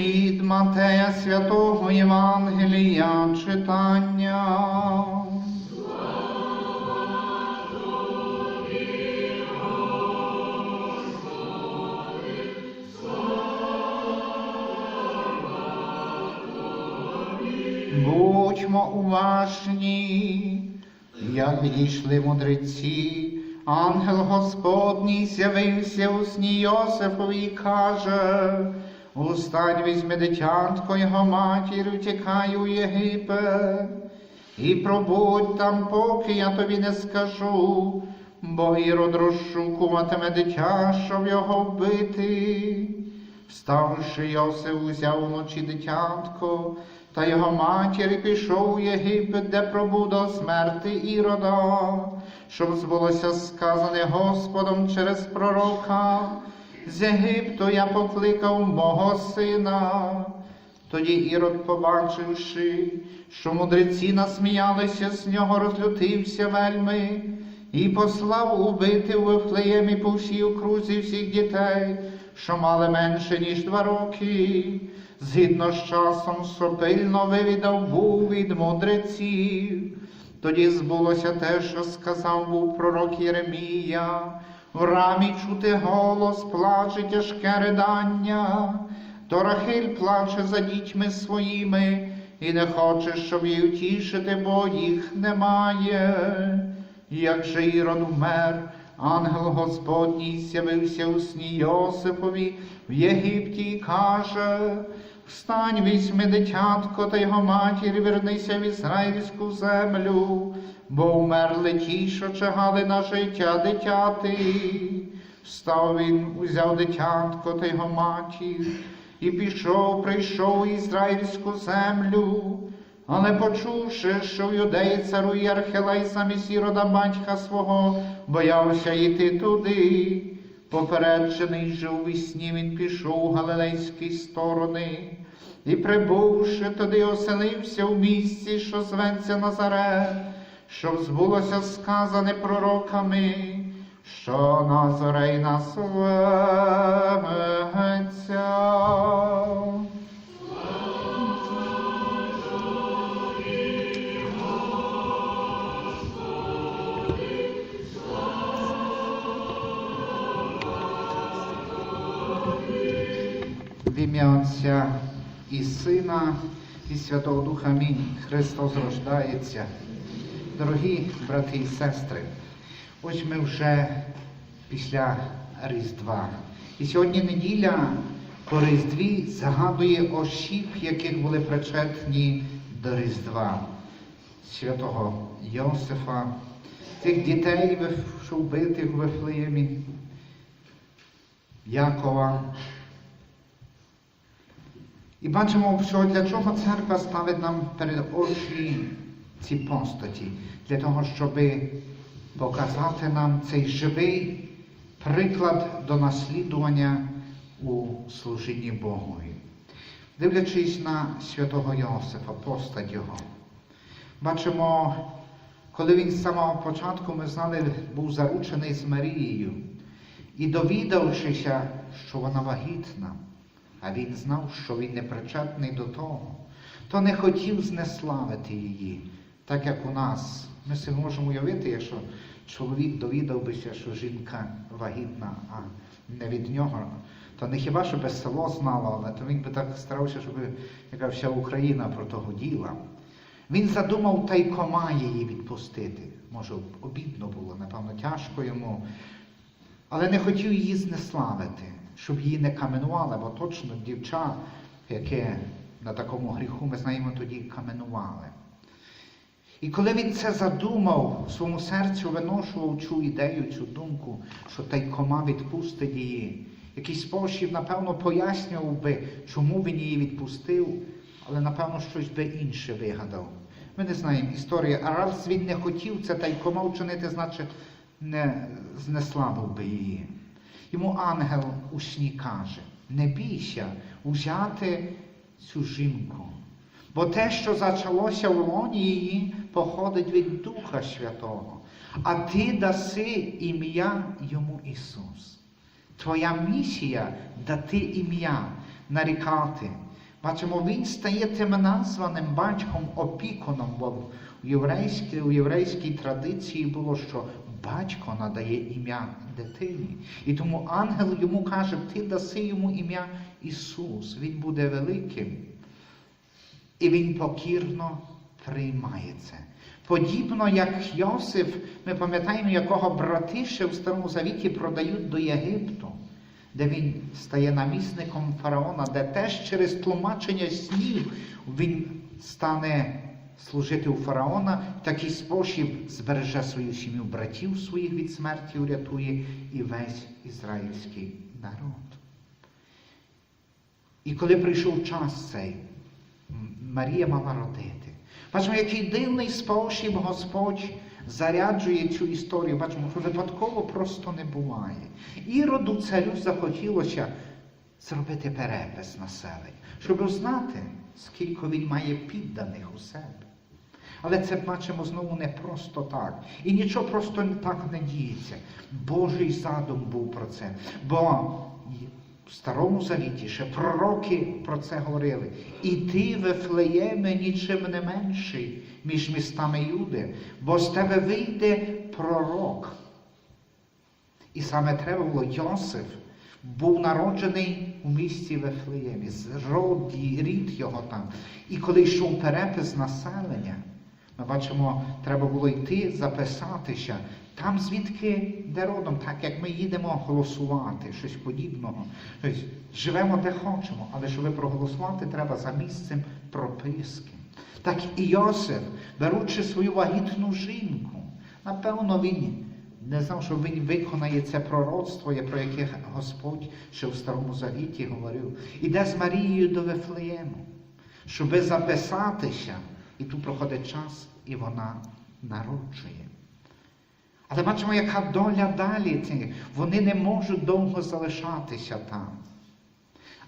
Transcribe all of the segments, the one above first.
Від Матея Святого Євангелія читання. Будьмо уважні, як відійшли мудреці, ангел Господній з'явився у сні Йосифові і каже, Устань візьми дитятко його матір, утікай у Єгипет, і пробудь там, поки я тобі не скажу, бо Ірод розшукуватиме дитя, щоб його вбити. Вставши Йосиф узяв уночі дитятко, та його матір і пішов у Єгипет, де пробув до смерти Ірода, щоб збулося сказане Господом через пророка. З Єгипту я покликав мого сина. Тоді Ірод, побачивши, що мудреці насміялися з нього, розлютився вельми і послав убити в Вифлеємі по всій окрузі всіх дітей, що мали менше, ніж два роки. Згідно з часом, що пильно вивідав був від мудреців. Тоді збулося те, що сказав був пророк Єремія. В рамі чути голос, плаче тяжке ридання, то Рахиль плаче за дітьми своїми і не хоче, щоб її втішити, бо їх немає. Як же Ірод вмер, ангел Господній з'явився у сні Йосипові в Єгипті і каже, Встань, візьми дитятко та його матір, вернися в ізраїльську землю, бо вмерли ті, що чагали на життя дитяти. Встав він, узяв дитятко та його матір, і пішов, прийшов у ізраїльську землю. Але почувши, що в юдеї царує Архелай замість Ірода батька свого, боявся йти туди. Попереджений же у вісні він пішов у галилейські сторони, і, прибувши туди, оселився в місці, що зветься Назарет, щоб збулося сказане пророками, що Назарей назветься. В ім'я Отця і Сина, і Святого Духа Амінь. Христос рождається. Дорогі брати і сестри, ось ми вже після Різдва. І сьогодні неділя по Різдві загадує осіб, яких були причетні до Різдва. Святого Йосифа, цих дітей, що вбитих в Вифлеємі, Якова, і бачимо, що для чого церква ставить нам перед очі ці постаті, для того, щоб показати нам цей живий приклад до наслідування у служінні Богові. Дивлячись на святого Йосифа, постать його, бачимо, коли він з самого початку, ми знали, був заручений з Марією, і довідавшися, що вона вагітна, а він знав, що він не причетний до того, то не хотів знеславити її, так як у нас. Ми собі можемо уявити, якщо чоловік довідавбися, що жінка вагітна, а не від нього, то не хіба що без село знало, але то він би так старався, щоб яка вся Україна про того діла. Він задумав тайкома її відпустити. Може, обідно було, напевно, тяжко йому, але не хотів її знеславити, щоб її не каменували, бо точно дівча, яке на такому гріху, ми знаємо, тоді каменували. І коли він це задумав, в своєму серцю виношував цю ідею, цю думку, що тайкома відпустить її, якийсь спосіб, напевно, пояснював би, чому він її відпустив, але, напевно, щось би інше вигадав. Ми не знаємо історії, а раз він не хотів це тайкома вчинити, значить, не знеславив би її. Йому ангел у сні каже, не бійся узяти цю жінку, бо те, що зачалося в лоні походить від Духа Святого, а ти даси ім'я йому Ісус. Твоя місія дати ім'я, нарікати. Бачимо, він стає тим названим батьком опікуном, бо в єврейській, у єврейській традиції було, що батько надає ім'я дитині. І тому ангел йому каже, ти даси йому ім'я Ісус, він буде великим. І він покірно приймає це. Подібно як Йосиф, ми пам'ятаємо, якого брати ще в Старому Завіті продають до Єгипту, де він стає намісником фараона, де теж через тлумачення снів він стане служити у фараона, в такий спосіб збереже свою сім'ю братів своїх від смерті урятує і весь ізраїльський народ. І коли прийшов час цей, Марія мала родити. Бачимо, який дивний спосіб Господь заряджує цю історію. Бачимо, що випадково просто не буває. Іроду царю захотілося зробити перепис населення, щоб знати, скільки він має підданих у себе. Але це бачимо знову не просто так. І нічого просто так не діється. Божий задум був про це. Бо в Старому Завіті ще пророки про це говорили. І ти, Вифлеєме, нічим не менший між містами Юди, бо з тебе вийде пророк. І саме треба було Йосиф був народжений у місті Вифлеємі, з роді, рід його там. І коли йшов перепис населення, ми бачимо, треба було йти записатися. Там звідки де родом, так як ми їдемо голосувати, щось подібного. Тобто, живемо де хочемо, але щоб проголосувати, треба за місцем прописки. Так і Йосиф, беручи свою вагітну жінку, напевно, він не знав, що він виконає це пророцтво, про яке Господь ще в Старому Завіті говорив. Іде з Марією до Вифлеєму, щоби записатися. І тут проходить час, і вона народжує. Але бачимо, яка доля далі. Вони не можуть довго залишатися там.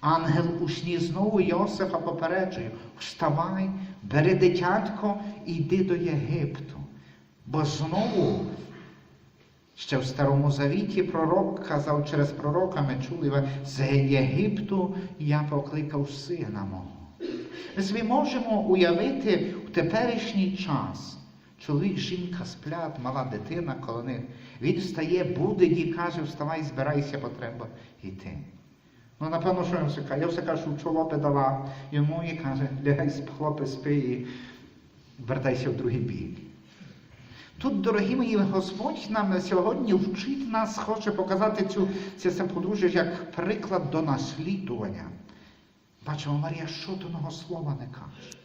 Ангел у сні знову Йосифа попереджує, вставай, бери дитятко і йди до Єгипту. Бо знову, ще в Старому Завіті пророк казав через пророка, ми чули, з Єгипту я покликав сина мого. Ми можемо уявити в теперішній час. Чоловік, жінка сплять, мала дитина, коли них. він встає, буде і каже, вставай, збирайся, бо треба йти. Ну, напевно, що він все каже? Я все кажу, чолопи дала йому і каже, лягай хлопець, спи і вертайся в другий бік. Тут, дорогі мої, Господь нам сьогодні вчить нас, хоче показати цю, це, подружжя як приклад до наслідування. Бачимо, Марія жодного слова не каже.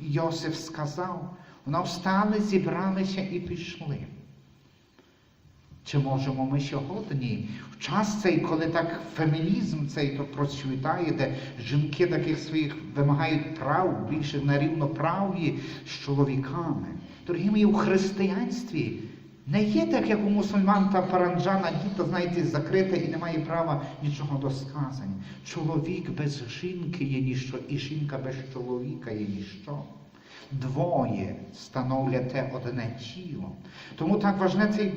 Йосиф сказав, вона встали, зібралися і пішли. Чи можемо ми сьогодні, в час цей, коли так фемінізм цей то процвітає, де жінки таких своїх вимагають прав, більше на рівноправ'ї з чоловіками. Дорогі мої, у християнстві не є так, як у мусульман та паранджана, діто, знаєте, закрита і не має права нічого досказання. Чоловік без жінки є ніщо, і жінка без чоловіка є ніщо. Двоє становлять те одне тіло. Тому так важне цей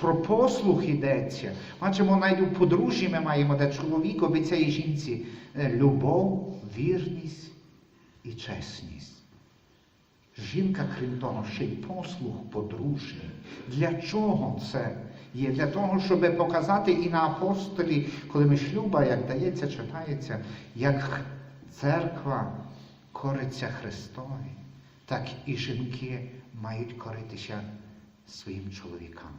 про послух йдеться. Бачимо, навіть у подружжі ми маємо, де чоловік обіцяє жінці любов, вірність і чесність. Жінка, крім того, ще й послуг подружній. Для чого це є? Для того, щоб показати і на апостолі, коли ми шлюба, як дається, читається, як церква кориться Христові, так і жінки мають коритися своїм чоловікам.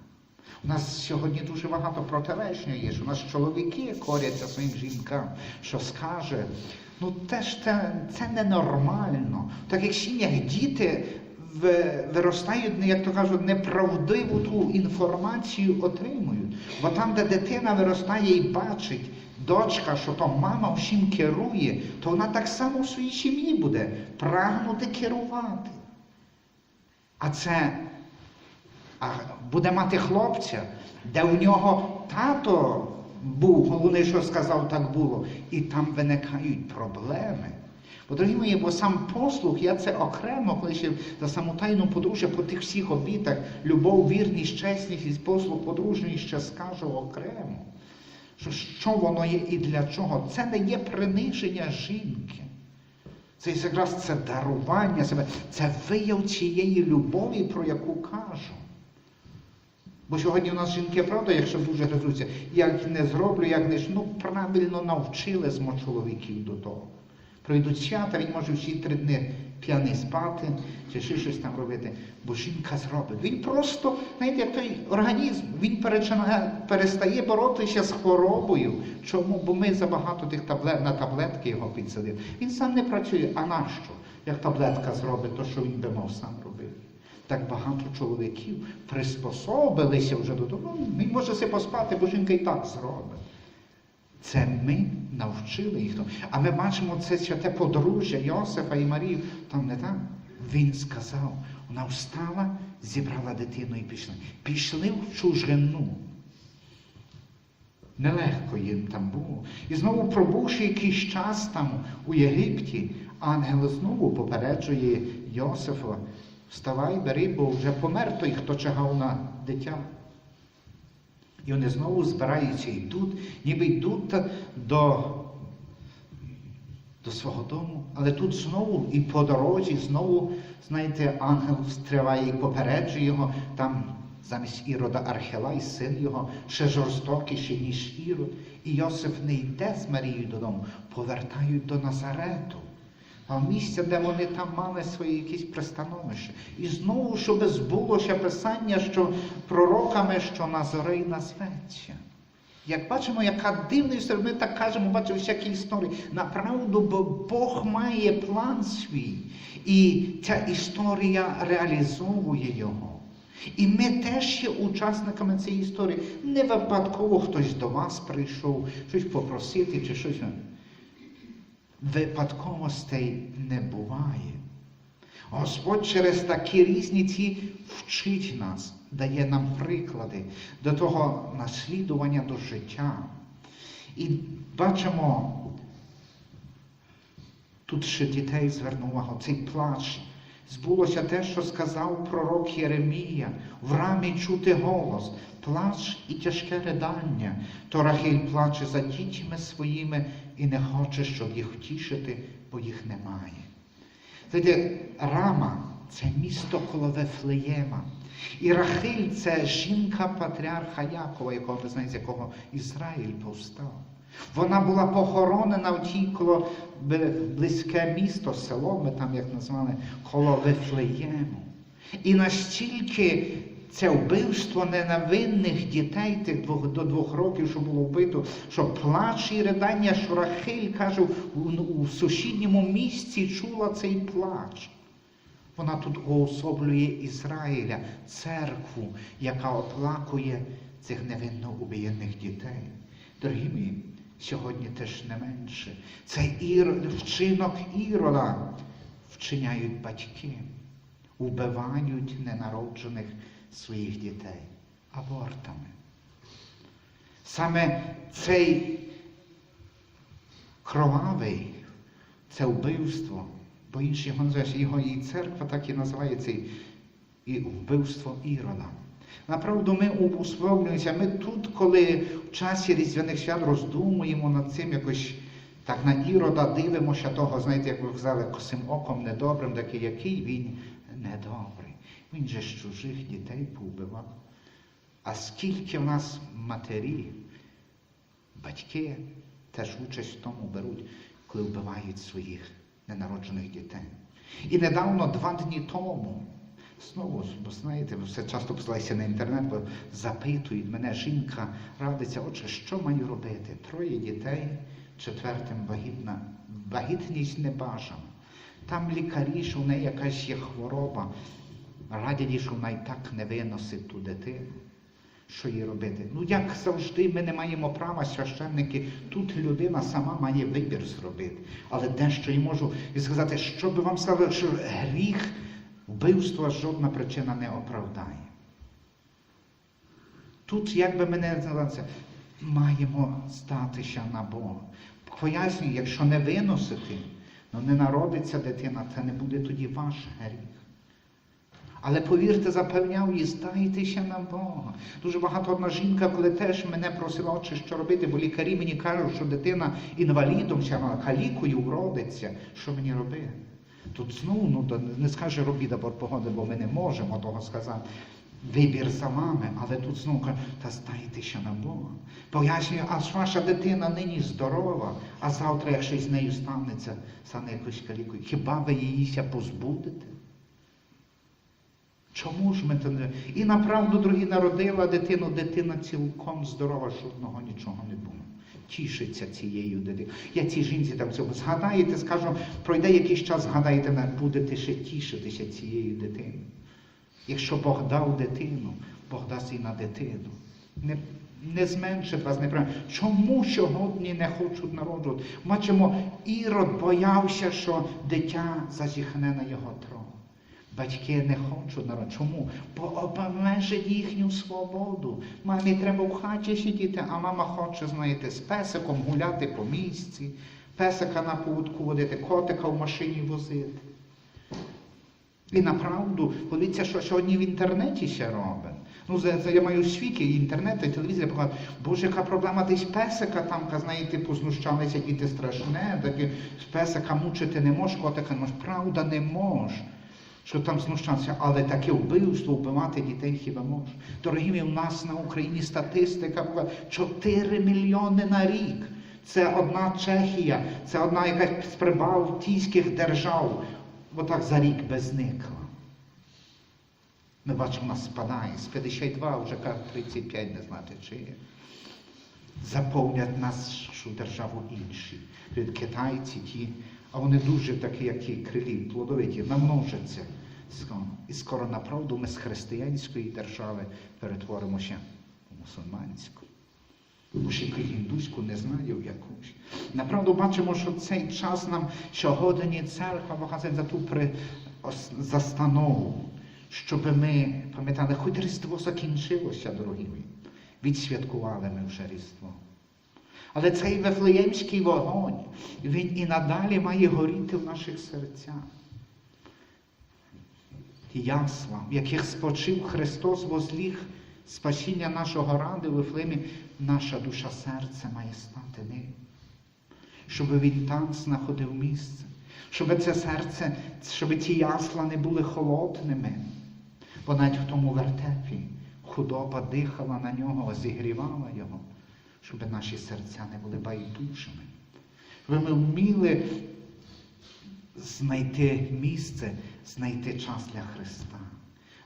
У нас сьогодні дуже багато протиречення є, що у нас чоловіки коряться своїм жінкам, що скаже. Ну теж це, це ненормально. В таких сім'ях діти виростають, як то кажуть, неправдиву ту інформацію отримують. Бо там, де дитина виростає і бачить, дочка, що то мама всім керує, то вона так само в своїй сім'ї буде прагнути керувати. А це а буде мати хлопця, де у нього тато був, головне, що сказав, так було. І там виникають проблеми. Бо, дорогі мої, бо сам послуг, я це окремо, коли ще за саму тайну подружжя по тих всіх обітах, любов, вірність, чесність і послуг подружній ще скажу окремо. Що, що воно є і для чого? Це не є приниження жінки. Це якраз це дарування себе, це вияв цієї любові, про яку кажу. Бо сьогодні у нас жінки, правда, якщо дуже гризуться, як не зроблю, як не ж, ну правильно навчили змо чоловіків до того. Пройдуть свята, він може всі три дні п'яний спати, чи ще щось там робити. Бо жінка зробить. Він просто, знаєте, як той організм, він перестає боротися з хворобою. Чому? Бо ми забагато тих таблет, на таблетки його підсадили. Він сам не працює. А нащо? Як таблетка зробить, то що він би мав сам робити? Так багато чоловіків приспособилися вже до того. Він може себе поспати, бо жінка і так зробить. Це ми навчили їх. А ми бачимо це святе подружжя Йосифа і Марії. Там не так. Він сказав, вона встала, зібрала дитину і пішла. Пішли в чужину. Нелегко їм там було. І знову пробувши якийсь час там у Єгипті, ангел знову попереджує Йосифа, вставай, бери, бо вже помер той, хто чекав на дитя. І вони знову збираються і йдуть, ніби йдуть до, до свого дому. Але тут знову і по дорозі, знову, знаєте, ангел стриває і попереджує його, там замість Ірода Архелай, син його, ще жорстокіший, ніж Ірод. І Йосиф не йде з Марією додому, повертають до Назарету. А місця, де вони там мали свої якісь пристановище. І знову, щоб збулося писання, що пророками, що Назарей назветься. Як бачимо, яка дивна історія, ми так кажемо, бачимо всякі історії. Направду, бо Бог має план свій, і ця історія реалізовує його. І ми теж є учасниками цієї історії. Не випадково хтось до вас прийшов, щось попросити чи щось. Випадковостей не буває. Господь через такі різні ці вчить нас, дає нам приклади до того наслідування до життя. І бачимо, тут ще дітей звернув увагу, цей плач. Збулося те, що сказав пророк Єремія, в рамі чути голос, плач і тяжке ридання. То Рахиль плаче за дітьми своїми і не хоче, щоб їх втішити, бо їх немає. Знаєте, Рама це місто коло Вифлеєма. І Рахиль це жінка патріарха Якова, якого ви знаєте, з якого Ізраїль повстав. Вона була похоронена в тій коло близьке місто, село, ми там як назвали, коло Вифлеєму. І настільки це вбивство ненавинних дітей тих двох, до двох років, що було вбито, що плач і ридання, що Рахиль каже, у, у сусідньому місці чула цей плач. Вона тут уособлює Ізраїля, церкву, яка оплакує цих невинно убієнних дітей. Дорогі мої, сьогодні теж не менше. Цей ір... вчинок ірода вчиняють батьки, вбивають ненароджених своїх дітей абортами. Саме цей кровавий, це вбивство, бо інші його називають, його і церква так і називає цей і вбивство Ірода. Направду ми усвідомлюємося, ми тут, коли в часі Різдвяних свят роздумуємо над цим якось так на Ірода дивимося того, знаєте, як ви казали, косим оком недобрим, такий, який він недобрий. Він же з чужих дітей повбивав. А скільки в нас матері, батьки теж участь в тому беруть, коли вбивають своїх ненароджених дітей. І недавно, два дні тому, знову, бо знаєте, все часто посилаюся на інтернет, бо запитують мене, жінка радиться, отже, що маю робити? Троє дітей, четвертим вагітна. Вагітність не бажана. Там лікарі, що в неї якась є хвороба, радять, вона і так не виносить ту дитину. Що їй робити? Ну, як завжди, ми не маємо права, священники, тут людина сама має вибір зробити. Але дещо і можу і сказати, що би вам сказали, що гріх, вбивства жодна причина не оправдає. Тут, як би ми не називали маємо статися на Бога. Пояснюю, якщо не виносити, ну не народиться дитина, це не буде тоді ваш гріх. Але повірте, запевняв її, здайтеся на Бога. Дуже багато одна жінка, коли теж мене просила, отче, що робити, бо лікарі мені кажуть, що дитина інвалідом, чи вона калікою вродиться. Що мені робити? Тут знову ну, не скаже робіть або погоди, бо ми не можемо того сказати. Вибір за вами, але тут знову каже, та здайтеся на Бога. Пояснюю, а ваша дитина нині здорова, а завтра, якщо з нею станеться, стане якось калікою. Хіба ви їїся позбудете? Чому ж ми не. І направду, дорогі, народила дитину, дитина цілком здорова, жодного нічого не було. Тішиться цією дитиною. Я цій жінці так цього згадаєте, скажу, пройде якийсь час, згадаєте, будете ще тішитися цією дитиною. Якщо Бог дав дитину, Бог дасть і на дитину. Не, не зменшить вас, не прям. Чому сьогодні не хочуть народжувати? Бачимо, Ірод боявся, що дитя зазіхне на його трон. Батьки не хочуть народ. Чому? Бо обмежить їхню свободу. Мамі треба в хаті сидіти, а мама хоче, знаєте, з песиком гуляти по місці, песика на поводку водити, котика в машині возити. І направду, подивіться, що сьогодні в інтернеті ще робить. Ну, за, за, я маю свіки, і інтернет, і телевізія показують, боже, яка проблема десь песика там, знаєте, познущалися, діти страшне, таке песика мучити не можеш, котика не можеш. Правда, не можеш. Що там знущатися, але таке вбивство, вбивати дітей хіба може. Дорогі у нас на Україні статистика була 4 мільйони на рік. Це одна Чехія, це одна якась з прибалтійських держав. Отак за рік би зникла. Ми бачимо, нас спадає. З 52 вже каже 35, не знати чи є. Заповнять нашу державу інші. Китайці ті, а вони дуже такі, як і крилі, плодовиті, намножаться. І скоро направду ми з християнської держави перетворимося у мусульманську. Бо ще індуську не знаю якусь. Направду бачимо, що цей час нам сьогодні церква показує за ту при... застанову, щоб ми пам'ятали, хоч Різдво закінчилося, дорогі. Відсвяткували ми вже Різдво. Але цей Вифлеємський вогонь, він і надалі має горіти в наших серцях. Ясла, в яких спочив Христос возліг спасіння нашого ради в Вифлеємі, наша душа серце має стати ним. Щоб він там знаходив місце, щоб це серце, щоб ці ясла не були холодними. Бо навіть в тому вертепі худоба дихала на нього, зігрівала його, щоб наші серця не були байдужими. Щоб ми вміли знайти місце, знайти час для Христа.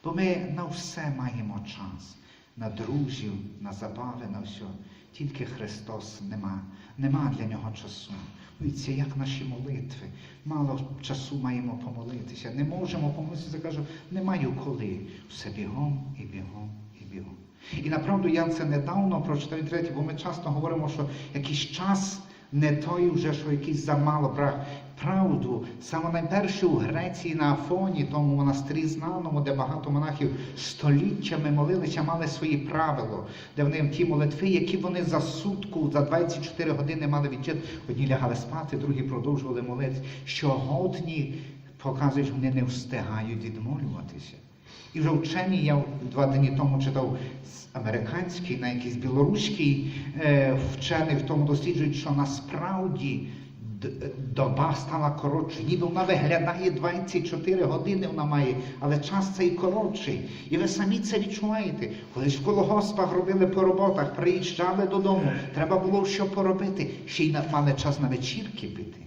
Бо ми на все маємо час, на друзів, на забави, на все. Тільки Христос нема, нема для нього часу. Дивіться, як наші молитви. Мало часу маємо помолитися. Не можемо помолитися, кажу, не маю коли. Все бігом і бігом і бігом. І направду я це недавно прочитав третє, бо ми часто говоримо, що якийсь час не той вже, що якийсь замало брак. Правду, саме найперше у Греції на Афоні, тому монастирі знаному, де багато монахів століттями молилися, мали свої правила, де вони ті молитви, які вони за сутку, за 24 години мали відчити. Одні лягали спати, другі продовжували молитися. Щогодні показують, вони не встигають відмолюватися. І вже вчені, я два дні тому читав з американський, на якийсь білоруський е, вчений в тому досліджують, що насправді доба стала коротше. Ніби вона виглядає 24 години, вона має, але час цей коротший. І ви самі це відчуваєте. Колись в колгоспах робили по роботах, приїжджали додому, треба було що поробити. Ще й мали час на вечірки піти.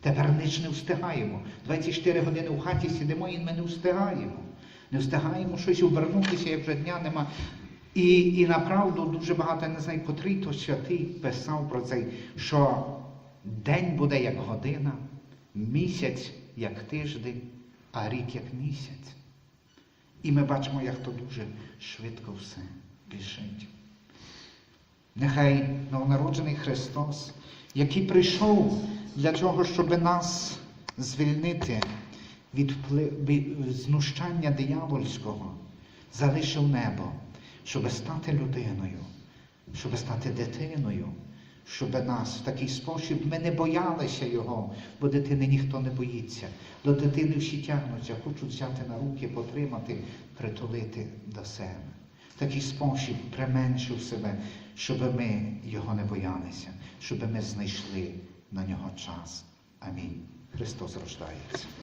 Тепер ніч не встигаємо. 24 години в хаті сидимо і ми не встигаємо. Не встигаємо щось обернутися, як вже дня нема. І, і направду дуже багато, не знаю, котрий то святий писав про це, що день буде як година, місяць як тиждень, а рік як місяць. І ми бачимо, як то дуже швидко все біжить. Нехай новонароджений Христос, який прийшов для того, щоб нас звільнити від впли- знущання диявольського, залишив небо, щоб стати людиною, щоб стати дитиною, щоб нас в такий спосіб ми не боялися його, бо дитини ніхто не боїться. До дитини всі тягнуться, хочуть взяти на руки, потримати, притулити до себе. Такий спосіб применшив себе, щоб ми його не боялися, щоб ми знайшли на нього час. Амінь. Христос рождається.